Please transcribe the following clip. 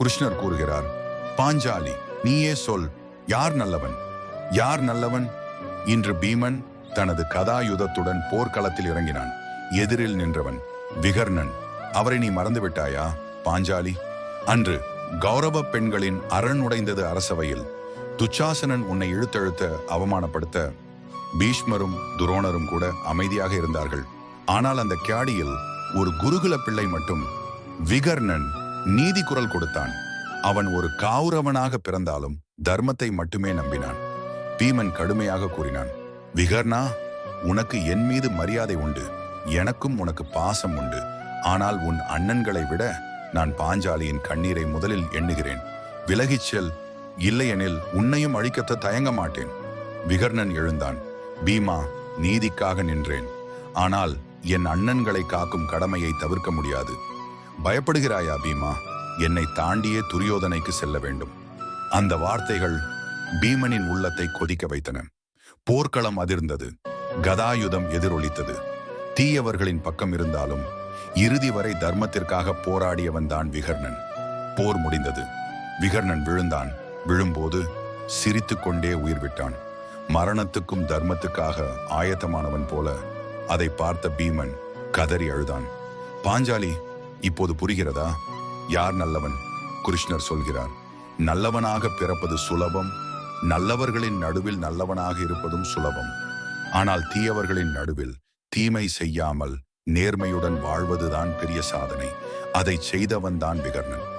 கிருஷ்ணர் கூறுகிறார் பாஞ்சாலி நீயே சொல் யார் நல்லவன்? யார் நல்லவன்? இன்று பீமன் தனது கதாயுதத்துடன் போர்க்களத்தில் இறங்கினான். எதிரில் நின்றவன் விகர்ணன். அவரை நீ மறந்துவிட்டாயா பாஞ்சாலி? அன்று கௌரவ பெண்களின் அரண் உடைந்தது அரசவையில். துச்சாசனன் உன்னை இழுத்தழுத்த அவமானப்படுத்த பீஷ்மரும் துரோணரும் கூட அமைதியாக இருந்தார்கள். ஆனால் அந்த கேடியில் ஒரு குருகுல பிள்ளை மட்டும் விகர்ணன் நீதி குரல் கொடுத்தான். அவன் ஒரு காவுரவனாக பிறந்தாலும் தர்மத்தை மட்டுமே நம்பினான். பீமன் கடுமையாக கூறினான் விகர்ணா உனக்கு என் மீது மரியாதை உண்டு. எனக்கும் உனக்கு பாசம் உண்டு. ஆனால் உன் அண்ணன்களை விட நான் பாஞ்சாலியின் கண்ணீரை முதலில் எண்ணுகிறேன். விலகிச் செல். இல்லையெனில் உன்னையும் அழிக்கத்த தயங்க மாட்டேன். விகர்ணன் எழுந்தான் பீமா நீதிக்காக நின்றேன். ஆனால் என் அண்ணன்களை காக்கும் கடமையை தவிர்க்க முடியாது. பயப்படுகிறாயா பீமா? என்னை தாண்டியே துரியோதனைக்கு செல்ல வேண்டும். அந்த வார்த்தைகள் பீமனின் உள்ளத்தை கொதிக்க வைத்தன. போர்க்களம் அதிர்ந்தது. கதாயுதம் எதிரொலித்தது. தீயவர்களின் பக்கம் இருந்தாலும் இறுதி வரை தர்மத்திற்காக போராடியவன் தான் விகர்ணன். போர் முடிந்தது. விகர்ணன் விழுந்தான். விழும்போது சிரித்துக்கொண்டே உயிர் விட்டான். மரணத்துக்கும் தர்மத்துக்காக ஆயத்தமானவன் போல அதை பார்த்த பீமன் கதறி அழுதான். பாஞ்சாலி இப்போது புரிகிறதா? யார் நல்லவன்? கிருஷ்ணர் சொல்கிறார் நல்லவனாக பிறப்பது சுலபம் நல்லவர்களின் நடுவில் நல்லவனாக இருப்பதும் சுலபம். ஆனால் தீயவர்களின் நடுவில் தீமை செய்யாமல் நேர்மையுடன் வாழ்வதுதான் பெரிய சாதனை. அதை செய்தவன் தான் விகர்ணன்.